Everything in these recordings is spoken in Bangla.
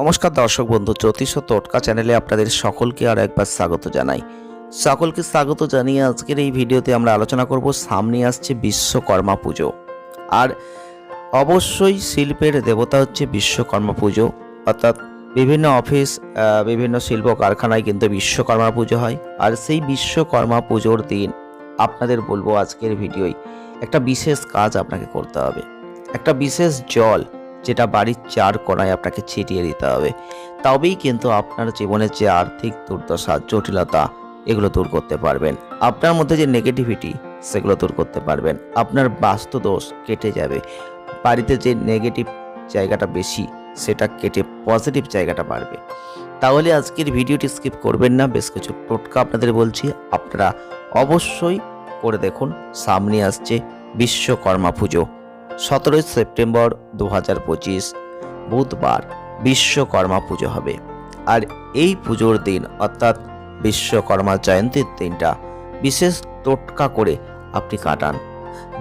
নমস্কার দর্শক বন্ধু, জ্যোতিষ ও টোটকা চ্যানেলে আপনাদের সকলকে আর একবার স্বাগত জানাই। সকলকে স্বাগত জানিয়ে আজকের এই ভিডিওতে আমরা আলোচনা করব, সামনে আসছে বিশ্বকর্মা পুজো। আর অবশ্যই শিল্পের দেবতা হচ্ছে বিশ্বকর্মা পুজো, অর্থাৎ বিভিন্ন অফিস বিভিন্ন শিল্প কারখানায় কিন্তু বিশ্বকর্মা পুজো হয়। আর সেই বিশ্বকর্মা পুজোর দিন আপনাদের বলব আজকের ভিডিওয় একটা বিশেষ কাজ আপনাকে করতে হবে। একটা বিশেষ জল যেটা বাড়ির চার কোণায় আপনাকে ছিটিয়ে দিতে হবে। তবেই কিন্তু আপনার জীবনের যে আর্থিক দুর্দশা, জটিলতা, এগুলো দূর করতে পারবেন। আপনার মধ্যে যে নেগেটিভিটি সেগুলো দূর করতে পারবেন। আপনার বাস্তু দোষ কেটে যাবে। বাড়িতে যে নেগেটিভ জায়গাটা বেশি, সেটা কেটে পজিটিভ জায়গাটা বাড়বে। তাহলে আজকের ভিডিওটি স্কিপ করবেন না। বেশ কিছু টোটকা আপনাদের বলছি। আপনারা অবশ্যই করে দেখুন। সামনে আসছে বিশ্বকর্মা পুজো। সতেরোই সেপ্টেম্বর দু হাজার পঁচিশ, বুধবার বিশ্বকর্মা পুজো হবে। আর এই পুজোর দিন অর্থাৎ বিশ্বকর্মা জয়ন্তীর দিনটা বিশেষ টোটকা করে আপনি কাটান।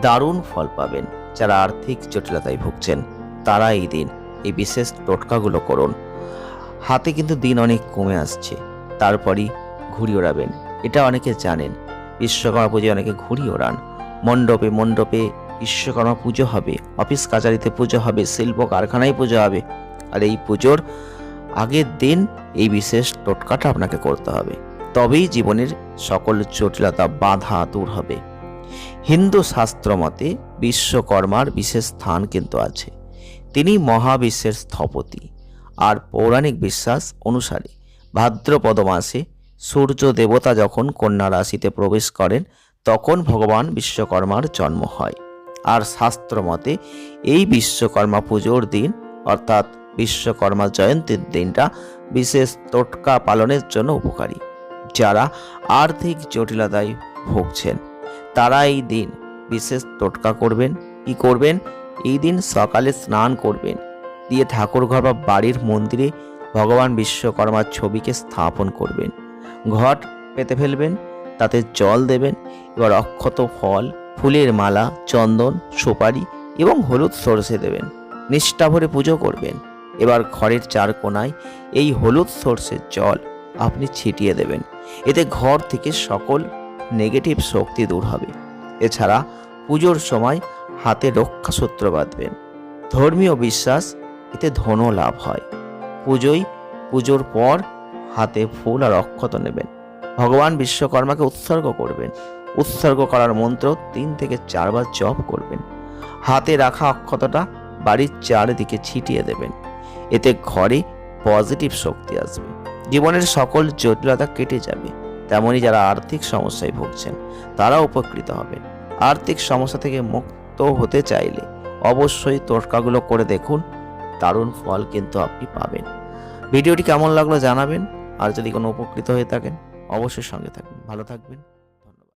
দারুণ ফল পাবেন। যারা আর্থিক জটিলতায় ভুগছেন, তারা এই দিন এই বিশেষ টোটকাগুলো করুন। হাতে কিন্তু দিন অনেক কমে আসছে, তারপরই ঘুড়ি ওড়াবেন। এটা অনেকে জানেন, বিশ্বকর্মা পুজোয় অনেকে ঘুড়ি ওড়ান। মণ্ডপে মণ্ডপে বিশ্বকর্মা পুজো হবে, অফিস কাচারিতে পুজো হবে, শিল্প কারখানায় পুজো হবে। আর এই পুজোর আগের দিন এই বিশেষ টোটকাটা আপনাকে করতে হবে। তবেই জীবনের সকল জটিলতা বাধা দূর হবে। হিন্দু শাস্ত্র মতে বিশ্বকর্মার বিশেষ স্থান কিন্তু আছে। তিনি মহাবিশ্বের স্থপতি। আর পৌরাণিক বিশ্বাস অনুসারে ভাদ্রপদ মাসে সূর্য দেবতা যখন কন্যা রাশিতে প্রবেশ করেন, তখন ভগবান বিশ্বকর্মার জন্ম হয়। আর শাস্ত্র মতে এই বিশ্বকর্মা পুজোর দিন, অর্থাৎ বিশ্বকর্মা জয়ন্তীর দিনটা বিশেষ টোটকা পালনের জন্য উপকারী। যারা আর্থিক জটিলতায় ভুগছেন, তারা এই দিন বিশেষ টোটকা করবেন। কি করবেন? এই দিন সকালে স্নান করবেন। দিয়ে ঠাকুরঘর বা বাড়ির মন্দিরে ভগবান বিশ্বকর্মার ছবিকে স্থাপন করবেন। ঘট পেতে ফেলবেন, তাতে জল দেবেন, এবার অক্ষত ফল ফুলের মালা, চন্দন, সুপারি এবং হলুদ সরষে দেবেন। নিষ্ঠা ভরে পুজো করবেন। এবার ঘরের চার কোণায় এই হলুদ সরষের জল আপনি ছিটিয়ে দেবেন। এতে ঘর থেকে সকল নেগেটিভ শক্তি দূর হবে। এছাড়া পুজোর সময় হাতে রক্ষাসূত্র বাঁধবেন। ধর্মীয় বিশ্বাস, এতে ধন লাভ হয়। পুজোয়, পুজোর পর হাতে ফুল আর অক্ষত নেবেন। ভগবান বিশ্বকর্মাকে উৎসর্গ করবেন। উৎসর্গ করার মন্ত্র তিন থেকে চারবার জপ করবেন। হাতে রাখা অক্ষতটা বাড়ির চারিদিকে ছিটিয়ে দেবেন। এতে ঘরে পজিটিভ শক্তি আসবে। জীবনের সকল জটিলতা কেটে যাবে। তেমনই যারা আর্থিক সমস্যায় ভুগছেন তারা উপকৃত হবেন আর্থিক সমস্যা থেকে মুক্ত হতে চাইলে অবশ্যই টোটকাগুলো করে দেখুন। দারুণ ফল কিন্তু আপনি পাবেন। ভিডিওটি কেমন লাগল জানাবেন। আর যদি কোনো উপকৃত হয়ে থাকেন, অবশ্যই সঙ্গে থাকবেন ভালো থাকবেন।